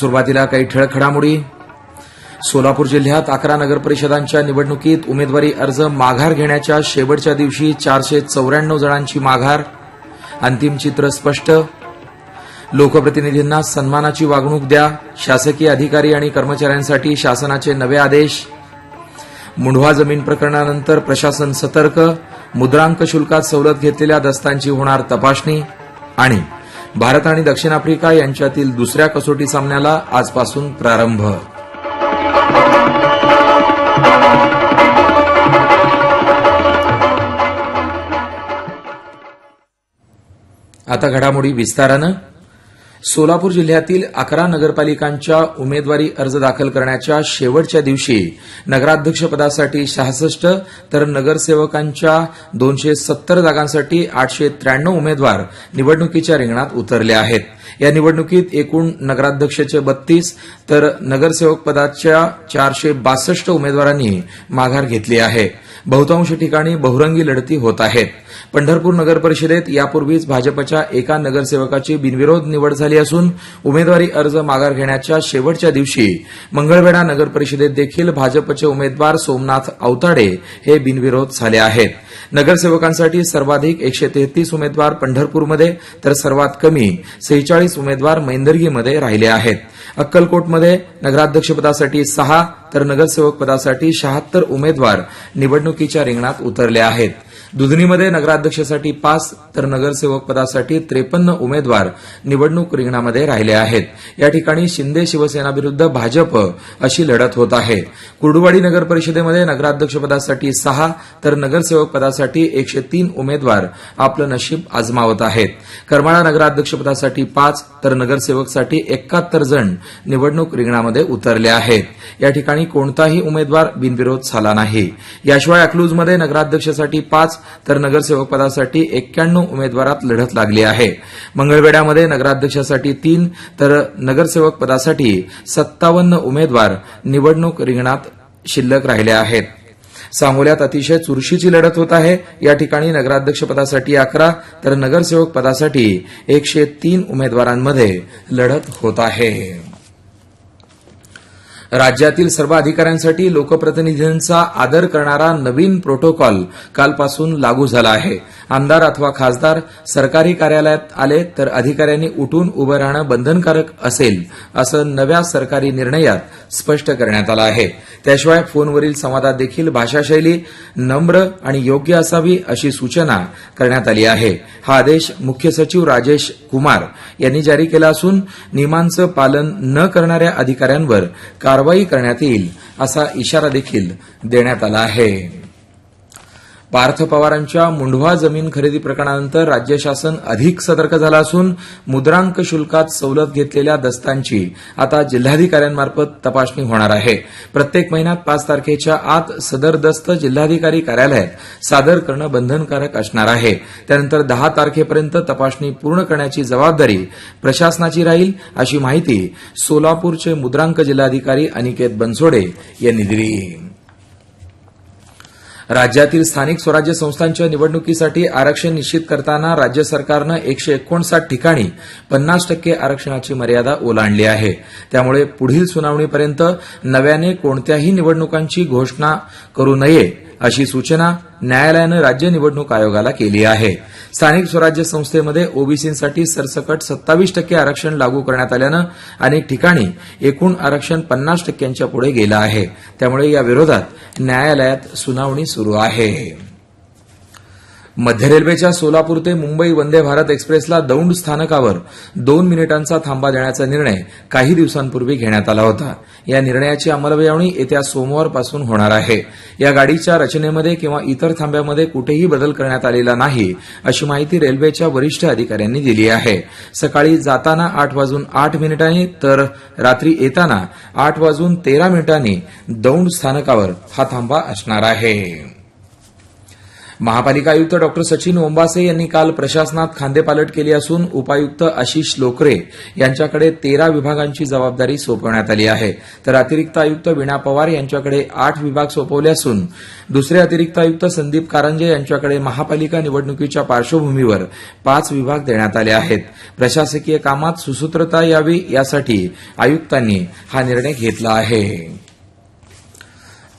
सुरुवातीला काही ठळक घडामोडी. सोलापूर जिल्ह्यात अकरा नगरपरिषदांच्या निवडणुकीत उमेदवारी अर्ज माघार घेण्याच्या शेवटच्या दिवशी चारशे चौऱ्याण्णव जणांची माघार. अंतिम चित्र स्पष्ट. लोकप्रतिनिधींना सन्मानाची वागणूक द्या. शासकीय अधिकारी आणि कर्मचाऱ्यांसाठी शासनाचे नवे आदेश. मुंढवा जमीन प्रकरणानंतर प्रशासन सतर्क. मुद्रांक शुल्कात सवलत घेतलेल्या दस्तांची होणार तपासणी. आणि भारत आणि दक्षिण आफ्रिका यांच्यातील दुसऱ्या कसोटी सामन्याला आजपासून प्रारंभ. आता घडामोडी विस्तारानं. सोलापूर जिल्ह्यातील अकरा नगरपालिकांच्या उमेदवारी अर्ज दाखल करण्याच्या शेवटच्या दिवशी नगराध्यक्षपदासाठी सहासष्ट तर नगरसेवकांच्या दोनशे सत्तर जागांसाठी आठशे त्र्याण्णव उमेदवार निवडणुकीच्या रिंगणात उतरले आहेत. या निवडणुकीत एकूण नगराध्यक्षाचे बत्तीस तर नगरसेवक पदाच्या चारशे बासष्ट उमेदवारांनी माघार घेतली आहे. बहुतांश ठिकाणी बहुरंगी लढती होत आहेत. पंढरपूर नगर परिषदेत यापूर्वीच भाजपच्या एका नगरसेवकाची बिनविरोध निवड झाली असून उमेदवारी अर्ज माघार घेण्याच्या शेवटच्या दिवशी मंगळवेढा नगर परिषदेत देखील भाजपचे उमेदवार सोमनाथ अवताडे हे बिनविरोध झाले आहेत. नगरसेवकांसाठी सर्वाधिक एकशे तेहतीस उमेदवार पंढरपूरमध्ये तर सर्वात कमी सेहेचाळीस उमेदवार मैंदर्गीमध्ये राहिले आहेत. अक्कलकोटमध्ये नगराध्यक्षपदासाठी सहा तर नगरसेवक पदासाठी शहात्तर उमेदवार निवडणुकीच्या रिंगणात उतरले आहेत. दुधनीमध्ये नगराध्यक्षासाठी पाच तर नगरसेवक पदासाठी त्रेपन्न उमेदवार निवडणूक रिंगणामध्ये राहिले आहेत. या ठिकाणी शिंदे शिवसेना विरुद्ध भाजप अशी लढत होत आहे. कुर्डुवाडी नगर परिषदेमध्ये नगराध्यक्षपदासाठी सहा तर नगरसेवक पदासाठी एकशे तीन उमेदवार आपलं नशीब आजमावत आहेत. करमाळा नगराध्यक्षपदासाठी पाच तर नगरसेवकसाठी एकाहत्तर जण निवडणूक रिंगणामध्ये उतरले आहेत. या ठिकाणी कोणताही उमेदवार बिनविरोध झाला नाही. याशिवाय अकलूजमध्ये नगराध्यक्षासाठी पाच तर नगरसेवक पदासाठी एक्क्याण्णव उमेदवारात लढत लागली आहे. मंगळवेढ्यामध्ये नगराध्यक्षासाठी तीन तर नगरसेवक पदासाठी सत्तावन्न उमेदवार निवडणूक रिंगणात शिल्लक राहिले आहेत. सांगोल्यात अतिशय चुरशीची लढत होत आहे. या ठिकाणी नगराध्यक्षपदासाठी अकरा तर नगरसेवक पदासाठी एकशे तीन उमेदवारांमध्ये लढत होत आहे. राज्यातील सर्व अधिकाऱ्यांसाठी लोकप्रतिनिधींचा आदर करणारा नवीन प्रोटोकॉल कालपासून लागू झाला आहे. आमदार अथवा खासदार सरकारी कार्यालयात आले तर अधिकाऱ्यांनी उठून उभं राहणं बंधनकारक असेल असं नव्या सरकारी निर्णयात स्पष्ट करण्यात आलं आहे. त्याशिवाय फोनवरील संवादात देखील भाषाशैली नम्र आणि योग्य असावी अशी सूचना करण्यात आली आहे. हा आदेश मुख्य सचिव राजेश कुमार यांनी जारी केला असून नियमांचं पालन न करणाऱ्या अधिकाऱ्यांवर कारवाई करण्यात येईल असा इशारा देखील देण्यात आला आहे. पार्थ पवारांच्या मुंढवा जमीन खरेदी प्रकरणानंतर राज्य शासन अधिक सतर्क झालं असून मुद्रांक शुल्कात सवलत घेतलेल्या दस्तांची आता जिल्हाधिकाऱ्यांमार्फत तपासणी होणार आहे. प्रत्येक महिन्यात पाच तारखेच्या आत सदर दस्त जिल्हाधिकारी कार्यालयात सादर करणं बंधनकारक असणार आहे. त्यानंतर दहा तारखेपर्यंत तपासणी पूर्ण करण्याची जबाबदारी प्रशासनाची राहील अशी माहिती सोलापूरचे मुद्रांक जिल्हाधिकारी अनिकेत बनसोडे यांनी दिली. राज्यातील स्थानिक स्वराज्य संस्थांच्या निवडणुकीसाठी आरक्षण निश्चित करताना राज्य सरकारनं एकशे एकोणसाठ ठिकाणी पन्नास टक्के आरक्षणाची मर्यादा ओलांडली आहे. त्यामुळे पुढील सुनावणीपर्यंत नव्याने कोणत्याही निवडणुकांची घोषणा करू नये. अशी सूचना न्यायालयानं राज्य निवडणूक आयोगाला केली आहे. स्थानिक स्वराज्य संस्थेमध्ये ओबीसींसाठी सरसकट सत्तावीस टक्के आरक्षण लागू करण्यात आल्यानं अनेक ठिकाणी एकूण आरक्षण पन्नास टक्क्यांच्या पुढे गेलं आहे. त्यामुळे या विरोधात न्यायालयात सुनावणी सुरू आहे. मध्य रेल्वेच्या सोलापूर ते मुंबई वंदे भारत एक्सप्रेसला दौंड स्थानकावर दोन मिनिटांचा थांबा देण्याचा निर्णय काही दिवसांपूर्वी घेण्यात आला होता. या निर्णयाची अंमलबजावणी येत्या सोमवारपासून होणार आहे. या गाडीच्या रचनेमध्ये किंवा इतर थांब्यामध्ये कुठेही बदल करण्यात आलेला नाही अशी माहिती रेल्वेच्या वरिष्ठ अधिकाऱ्यांनी दिली आहे. सकाळी जाताना आठ वाजून आठ मिनिटांनी तर रात्री येताना आठ वाजून तेरा मिनिटांनी दौंड स्थानकावर हा थांबा असणार आहे. महापालिका आयुक्त डॉक्टर सचिन ओंबासे यांनी काल प्रशासनात खांदेपालट केली असून उपायुक्त आशिष लोकरे यांच्याकडे तेरा विभागांची जबाबदारी सोपवण्यात आली आहे. तर अतिरिक्त आयुक्त वीणा पवार यांच्याकडे आठ विभाग सोपवले असून दुसरे अतिरिक्त आयुक्त संदीप कारंजे यांच्याकडे महापालिका निवडणुकीच्या पार्श्वभूमीवर पाच विभाग देण्यात आले आहेत. प्रशासकीय कामात सुसूत्रता यावी यासाठी आयुक्तांनी हा निर्णय घेतला आहे.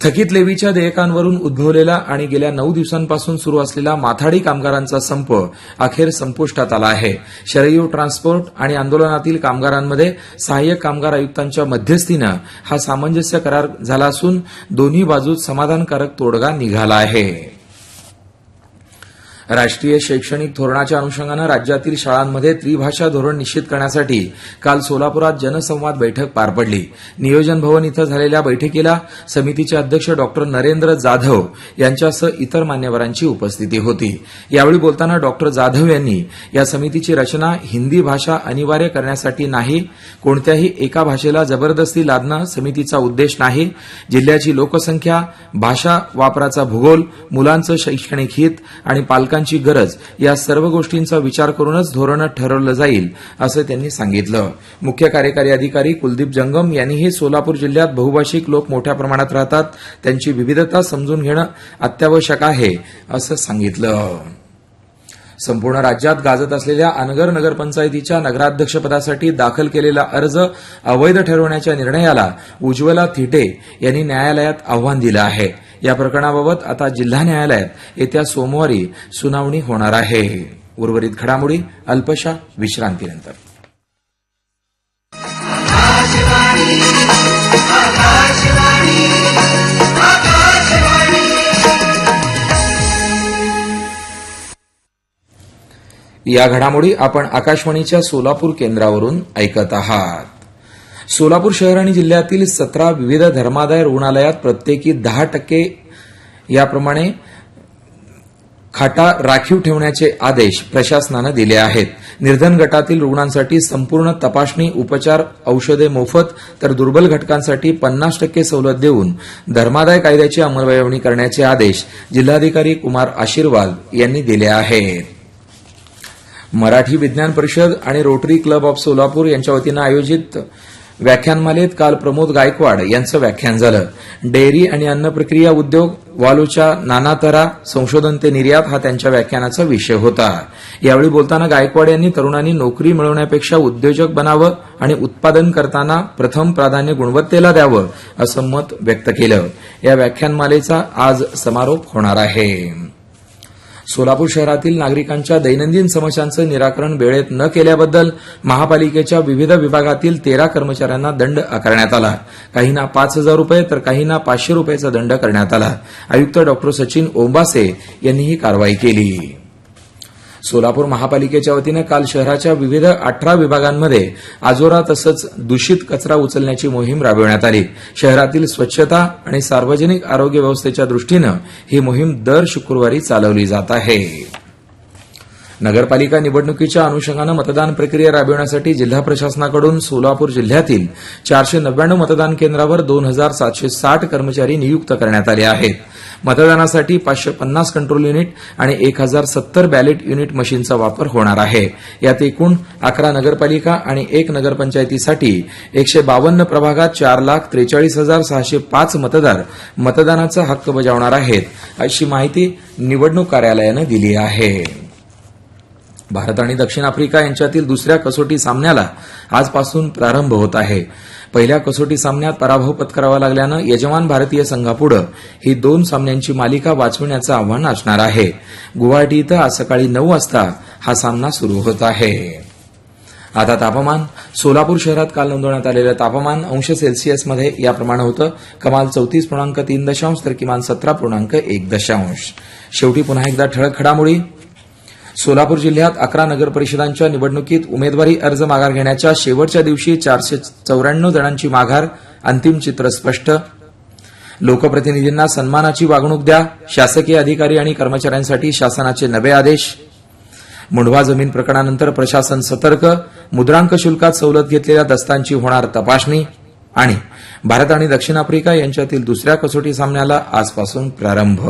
थकीत लेवीच्या देयकांवरून उद्भवलेला आणि गेल्या नऊ दिवसांपासून सुरू असलेला माथाडी कामगारांचा संप अखेर संपुष्टात आला आहे. शरयू ट्रान्सपोर्ट आणि आंदोलनातील कामगारांमध्ये सहाय्यक कामगार आयुक्तांच्या मध्यस्थीनं हा सामंजस्य करार झाला असून दोन्ही बाजूत समाधानकारक तोडगा निघाला आहे. राष्ट्रीय शैक्षणिक धोरणाच्या अनुषंगानं राज्यातील शाळांमध्ये त्रिभाषा धोरण निश्चित करण्यासाठी काल सोलापुरात जनसंवाद बैठक पार पडली. नियोजन भवन इथं झालेल्या बैठकीला समितीचे अध्यक्ष डॉक्टर नरेंद्र जाधव यांच्यासह इतर मान्यवरांची उपस्थिती होती. यावेळी बोलताना डॉक्टर जाधव यांनी या समितीची रचना हिंदी भाषा अनिवार्य करण्यासाठी नाही. कोणत्याही एका भाषेला जबरदस्ती लादणं समितीचा उद्देश नाही. जिल्ह्याची लोकसंख्या भाषा वापराचा भूगोल मुलांचं शैक्षणिक हित आणि घटकांची गरज या सर्व गोष्टींचा विचार करूनच धोरणं ठरवलं जाईल असं त्यांनी सांगितलं. मुख्य कार्यकारी अधिकारी कुलदीप जंगम यांनीही सोलापूर जिल्ह्यात बहुभाषिक लोक मोठ्या प्रमाणात राहतात त्यांची विविधता समजून घेणं अत्यावश्यक आहे असं सांगितलं. संपूर्ण राज्यात गाजत असलेल्या अनगर नगरपंचायतीच्या नगराध्यक्षपदासाठी दाखल केलेला अर्ज अवैध ठरवण्याच्या निर्णयाला उज्ज्वला थिटे यांनी न्यायालयात आव्हान दिलं आहे. या प्रकरणाबाबत आता जिल्हा न्यायालयात येत्या सोमवारी सुनावणी होणार आहे. उर्वरित घडामोडी अल्पशा विश्रांतीनंतर. या घडामोडी आपण आकाशवाणीच्या सोलापूर केंद्रावरून ऐकत आहात. सोलापूर शहर आणि जिल्ह्यातील सतरा विविध धर्मादाय रुग्णालयात प्रत्येकी दहा टक्के याप्रमाणे खाटा राखीव ठेवण्याचे आदेश प्रशासनानं दिले आहेत. निर्धन गटातील रुग्णांसाठी संपूर्ण तपासणी उपचार औषधे मोफत तर दुर्बल घटकांसाठी पन्नास टक्के सवलत देऊन धर्मादाय कायद्याची अंमलबजावणी करण्याचे आदेश जिल्हाधिकारी कुमार आशीर्वाद यांनी दिले आहेत. मराठी विज्ञान परिषद आणि रोटरी क्लब ऑफ सोलापूर यांच्या वतीनं आयोजित व्याख्यानमालेत काल प्रमोद गायकवाड यांचं व्याख्यान झालं. डेअरी आणि अन्न प्रक्रिया उद्योग वालूच्या नानातरा संशोधन ते निर्यात हा त्यांच्या व्याख्यानाचा विषय होता. यावेळी बोलताना गायकवाड यांनी तरुणांनी नोकरी मिळवण्यापेक्षा उद्योजक बनावं आणि उत्पादन करताना प्रथम प्राधान्य गुणवत्तेला द्यावं असं मत व्यक्त केलं. या व्याख्यानमालेचा आज समारोप होणार आहे. सोलापूर शहरातील नागरिकांच्या दैनंदिन समस्यांचं निराकरण वेळेत न केल्याबद्दल महापालिकेच्या विविध विभागातील तेरा कर्मचाऱ्यांना दंड आकारण्यात आला. काहींना पाच हजार रुपये तर काहींना पाचशे रुपयाचा दंड करण्यात आला. आयुक्त डॉक्टर सचिन ओंबासे यांनी ही कारवाई केली. सोलापूर महापालिकेच्या वतीनं काल शहराच्या विविध अठरा विभागांमध्ये आजोरा तसंच दूषित कचरा उचलण्याची मोहीम राबविण्यात आली. शहरातील स्वच्छता आणि सार्वजनिक आरोग्य व्यवस्थेच्या दृष्टीनं ही मोहीम दर शुक्रवारी चालवली जात आहे. नगरपालिका निवडणुकीच्या अनुषंगानं मतदान प्रक्रिया राबविण्यासाठी जिल्हा प्रशासनाकडून सोलापूर जिल्ह्यातील चारशे नव्याण्णव मतदान केंद्रावर दोन हजार सातशे साठ कर्मचारी नियुक्त करण्यात आले आहेत. मतदानासाठी पाचशे पन्नास कंट्रोल युनिट आणि एक हजार सत्तर बॅलेट युनिट मशीनचा वापर होणार आहे. यात एकूण अकरा नगरपालिका आणि एक नगरपंचायतीसाठी एकशे बावन्न प्रभागात चार लाख त्रेचाळीस हजार सहाशे पाच मतदार मतदानाचा हक्क बजावणार आहेत अशी माहिती निवडणूक कार्यालयानं दिली आहे. भारत आणि दक्षिण आफ्रिका यांच्यातील दुसऱ्या कसोटी सामन्याला आजपासून प्रारंभ होत आहे. पहिल्या कसोटी सामन्यात पराभव पत्करावा लागल्यानं यजमान भारतीय संघापुढं ही दोन सामन्यांची मालिका वाचविण्याचं आव्हान असणार आहे. गुवाहाटी इथं आज सकाळी नऊ वाजता हा सामना सुरू होत आहे. आता तापमान सोलापूर शहरात काल नोंदवण्यात आलेलं तापमान अंश सेल्सिअसमध्ये याप्रमाणे होतं. कमाल चौतीस पूर्णांक तीन दशांश तर किमान सतरा पूर्णांक एक दशांश. शेवटी पुन्हा एकदा ठळक घडामोडी. सोलापूर जिल्ह्यात अकरा नगरपरिषदांच्या निवडणुकीत उमेदवारी अर्ज माघार घेण्याच्या शेवटच्या दिवशी चारशे चौऱ्याण्णव जणांची माघार. अंतिम चित्र स्पष्ट. लोकप्रतिनिधींना सन्मानाची वागणूक द्या. शासकीय अधिकारी आणि कर्मचाऱ्यांसाठी शासनाचे नवे आदेश. मुंढवा जमीन प्रकरणानंतर प्रशासन सतर्क. मुद्रांक शुल्कात सवलत घेतलेल्या दस्तांची होणार तपासणी. आणि भारत आणि दक्षिण आफ्रिका यांच्यातील दुसऱ्या कसोटी सामन्याला आजपासून प्रारंभ.